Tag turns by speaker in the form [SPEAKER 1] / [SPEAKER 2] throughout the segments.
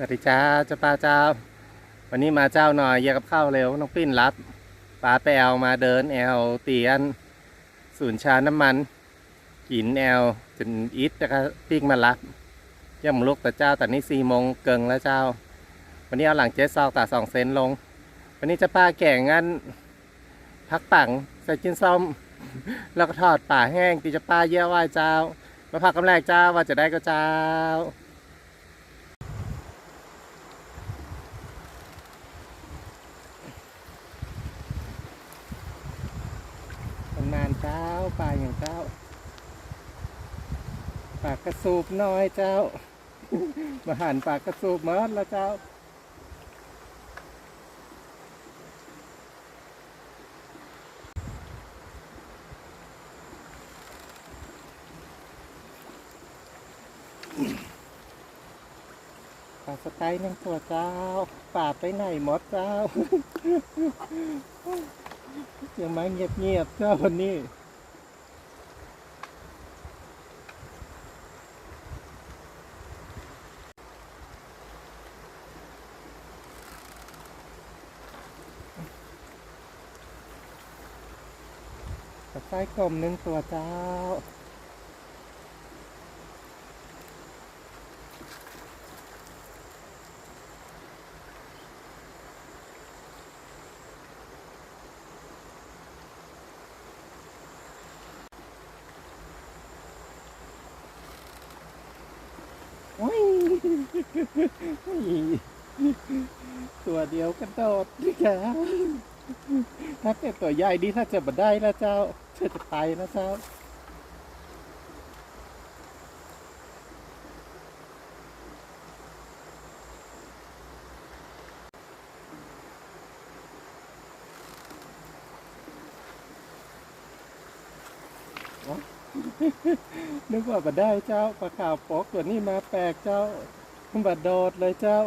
[SPEAKER 1] สวัสดีจ้าเจ้าป้าเจ้า วันนี้มาเจ้าหน่อยเยอะกับข้าวเร็วน้องปิ้นรับปลาไปแอลมาเดินแอลเตียนศูนย์ชาน้ำมันกินแอลจนอิทนะครับปิ้งมารับย่ำลูกแต่เจ้าแต่นี่สี่โมงเกิงแล้วเจ้า วันนี้เอาหลังเจ๊ซอกตาสองเซนลง วันนี้เจะป้าแก่งั้นพักปังใส่กินส้มแล้วก็ทอดป่าแห้งตีจะป้าเยี่ยวไหวเจ้า มาพักกำแรกเจ้าว่าจะได้ก็เจ้า ตำนาน เจ้าป่าอย่างเจ้าปากกระสูบน้อยเจ้า มาหันปากกระสูบเมิดแล้วเจ้าปลาสไตล์นั่งตัวเจ้าป่าไปไหนหมดเจ้า ยังมาเงียบเงียบเจ้าคนนี้ตะไคร้กลมหนึ่งตัวเจ้า ตัวเดียวกันโดดดิแกถ้าเป็นตัวใหญ่ดีถ้าจะมาได้แล้วเจ้าจะจะไปแล้วเจ้า นึกว่ามาได้เจ้าปลาขาวปอกตัวนี้มาแปลกเจ้าบัดโดดเลยเจ้า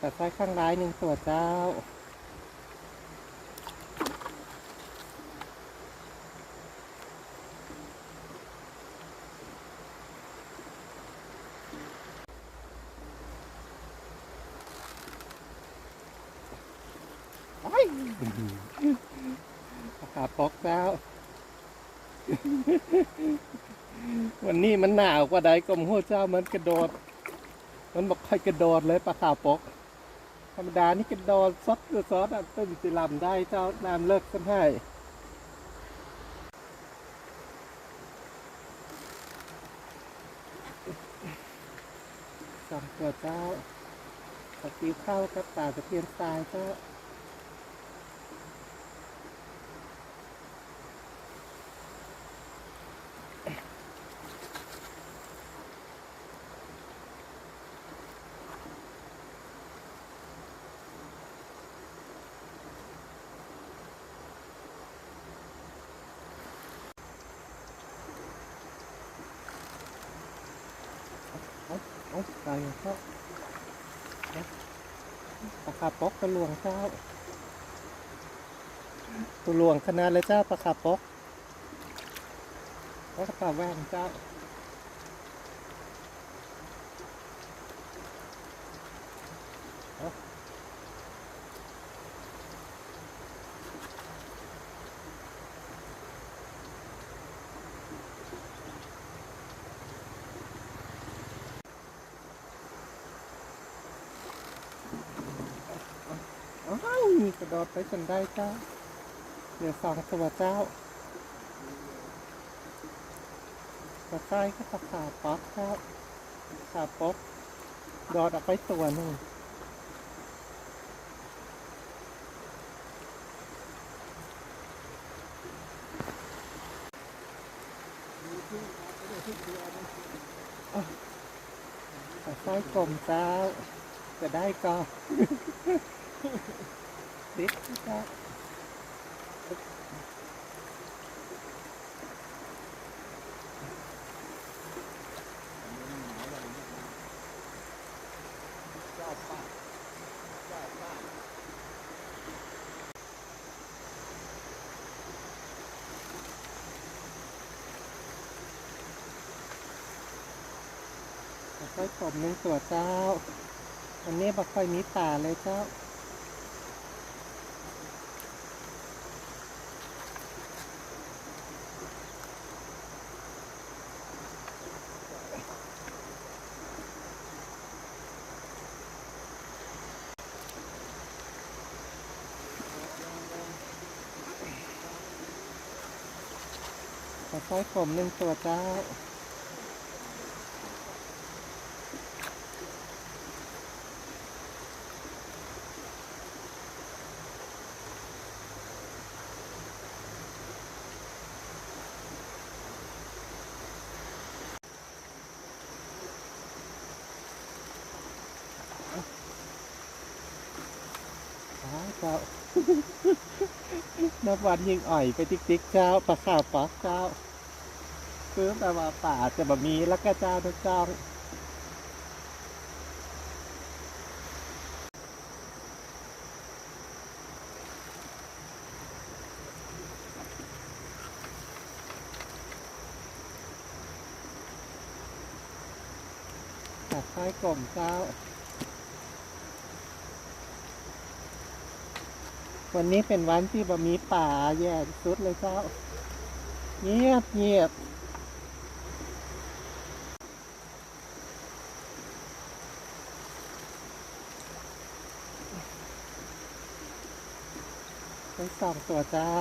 [SPEAKER 1] ตัดซ้ข้างร้ายหนึ่งตัวเจ้า ขาปอกเจ้า วันนี้มันหนาวกว่าใดกลมหัวเจ้ามันกระโดด มันบอกค่อยกระโดดเลยปลาขาวปกธรรมดานี่กระโดดซดคือซดอะตึ้งสิลำได้เจ้าน้ำเลิกกันให้สองตัวเจ้าตะกี้เข้ากับตาตะเพียนตายเจ้า เอาเอาตายแล้วเอาปลาคาปอกกระลวงเจ้าตัวหลวงขนาดเลยเจ้าปลาคาปอกแล้วก็ปลาแว่นเจ้า อ้าวกระโดดไปจนได้เจ้าเหลือสองตัวเจ้าตะไคร้ก็ตะขาป๊อกเจ้าขาป๊อกโดดออกไปตัวหนึ่งอะตะไคร้กลมเจ้า จะได้ก็ ติค่อยผมหนึ่งตัวเจ้า อันนี้บักค่อยมีป่าเลยเจ้า ค่อยผมหนึ่งตัวเจ้าอ้าวเจ้า นับวันยิงอ่อยไปติ๊กติ๊กเจ้าปลาข่าปอกเจ้าซื้อแต่ว่าป่าจะบะมีแล้วก็เจ้าทุกเจ้าตัดท้ายกลมเจ้า วันนี้เป็นวันที่บะมีป่าแย่ที่สุดเลยเจ้า เงียบเงียบไปสองตัวเจ้า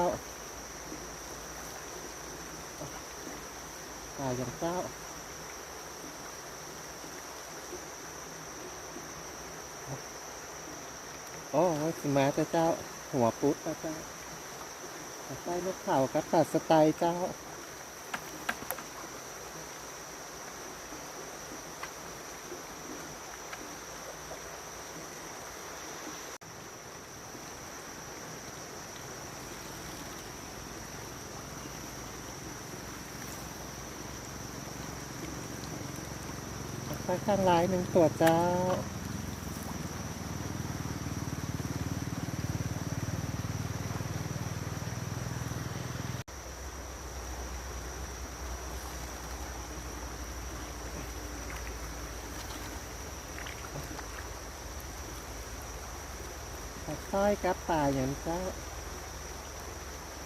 [SPEAKER 1] ป่าอย่างเจ้าโอ้ยสมาเจ้าเจ้า หัวปุ๊ดเจ้าเจ้าใต้ลูกเข่ากับตัดสไตล์เจ้าข้างร้ายหนึ่งตัวเจ้า ปลาสร้อยกับปลาอย่างเจ้า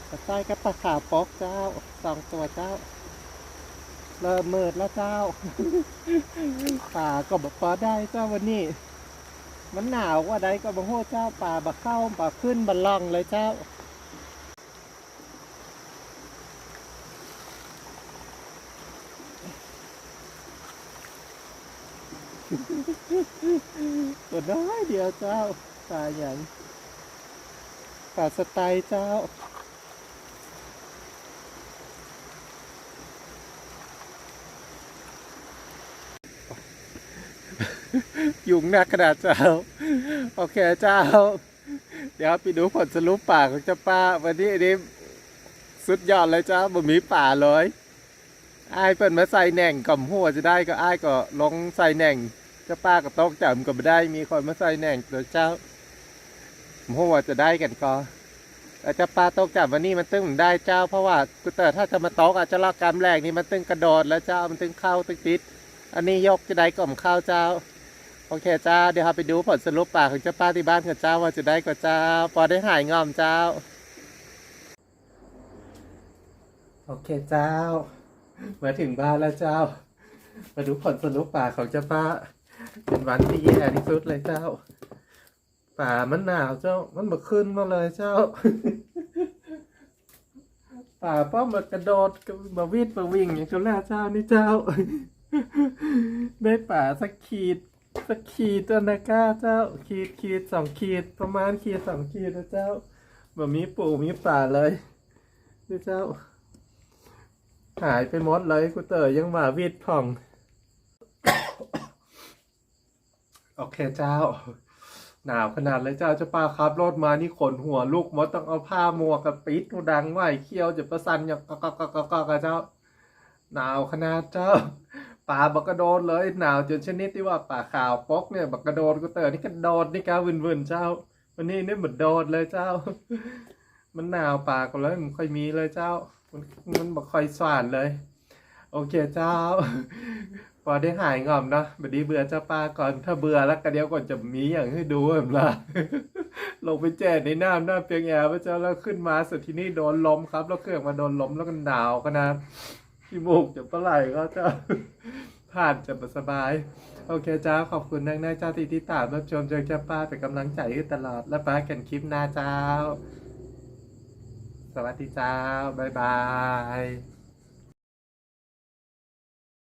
[SPEAKER 1] ปลาสร้อยกับปลาขาวปอกเจ้าสองตัวเจ้า เริ่มมืดแล้วเจ้า ป่าก็บอกพอได้เจ้าวันนี้ มันหนาวกว่าใดก็บอกโหเจ้าป่าบักเข้าป่าขึ้นบันล่องเลยเจ้าตัวน้อยเดียวเจ้า ป่าอย่ป่าสไตล์เจ้า ยุงหนักขนาดเจ้า โอเคเจ้า เดี๋ยวไปดูผลสรุปป่าของเจ้าป้า วันนี้อันนี้สุดยอดเลยเจ้าบ่มีป่าเลยไอ้เปิดมาใส่แหน่งกับหัวจะได้ก็ไอ้ก็ลงใส่แหน่งเจ้าป้าก็ตกจับก็ไม่ได้มีคนมาใส่แหน่งตัวเจ้า หัวจะได้กันก็แต่เจ้าป้าตกจับวันนี้มันตึงได้เจ้าเพราะว่ากูเตอถ้าจะมาตกอาจจะลอกกำแรกนี่มันตึงกระโดดแล้วเจ้ามันตึงเข้าตึงติด อันนี้ยกจะได้กล่อมข้าวเจ้า โอเคเจ้าเดี๋ยวเราไปดูผลสรุปป่าของเจ้าป้าที่บ้านกับเจ้าว่าจะได้กว่าเจ้า พอได้หายงอมเจ้า โอเคเจ้า มาถึงบ้านแล้วเจ้า มาดูผลสรุปป่าของเจ้าป้าเป็นวันที่แย่ที่สุดเลยเจ้า ป่ามันหนาวเจ้า มันมาขึ้นมาเลยเจ้า ป่าป้อมมากระโดดมาวิ่งมาวิ่งอย่างเจ้าแรกเจ้านี่เจ้า ได้ป่าสักขีดสักขีดตัวนะก้าเจ้า ขีดขีดสองขีดประมาณขีดสองขีดนะเจ้าแบบมีปู่มีป่าเลยนี่เจ้า หายไปหมดเลยกูเต๋อยังมาวิดผ่อง โอเคเจ้า หนาวขนาดเลยเจ้าจ้าป้าครับรถมานี่ขนหัวลูกมดต้องเอาผ้ามัวกับปิดหูดังไหวเคี้ยวจะประสันอย่างกอกกอกกอกเจ้า หนาวขนาดเจ้าป่าบักกระโดดเลยหนาวจนชนิดที่ว่าป่าขาวปกเนี่ยบักกระโดดก็เตอนี่กระโดดนี่กาวินวินเจ้าวันนี้นี่เหมือนโดดเลยเจ้า มันหนาวป่าก็เลยมันค่อยมีเลยเจ้า มันมันบอกค่อยสว่านเลย โอเคเจ้า อได้หายงอมเนาะบัดนี้เบื่อเจ้าป้าก่อนถ้าเบื่อแล้วก็เดี๋ยวก่อนจะมีอย่างให้ดูเห็นละลงไปแจ่ในน้ำน้ำเปียงแอร์พระเจ้าแล้วขึ้นมาสุดที่นี่โดนลมครับ แล้วเครื่องมาโดนลมแล้วก็หนาวขนาดพี่มูกจะปลาไหลก็จะผ่านจะสบาย โอเคจ้าขอบคุณนักหน้าเจ้าที่ที่ตามรับชมเจอเจ้าป้าเป็นกำลังใจให้ตลอด และป้ากันคลิปหน้าเจ้า สวัสดีเจ้า บ๊ายบาย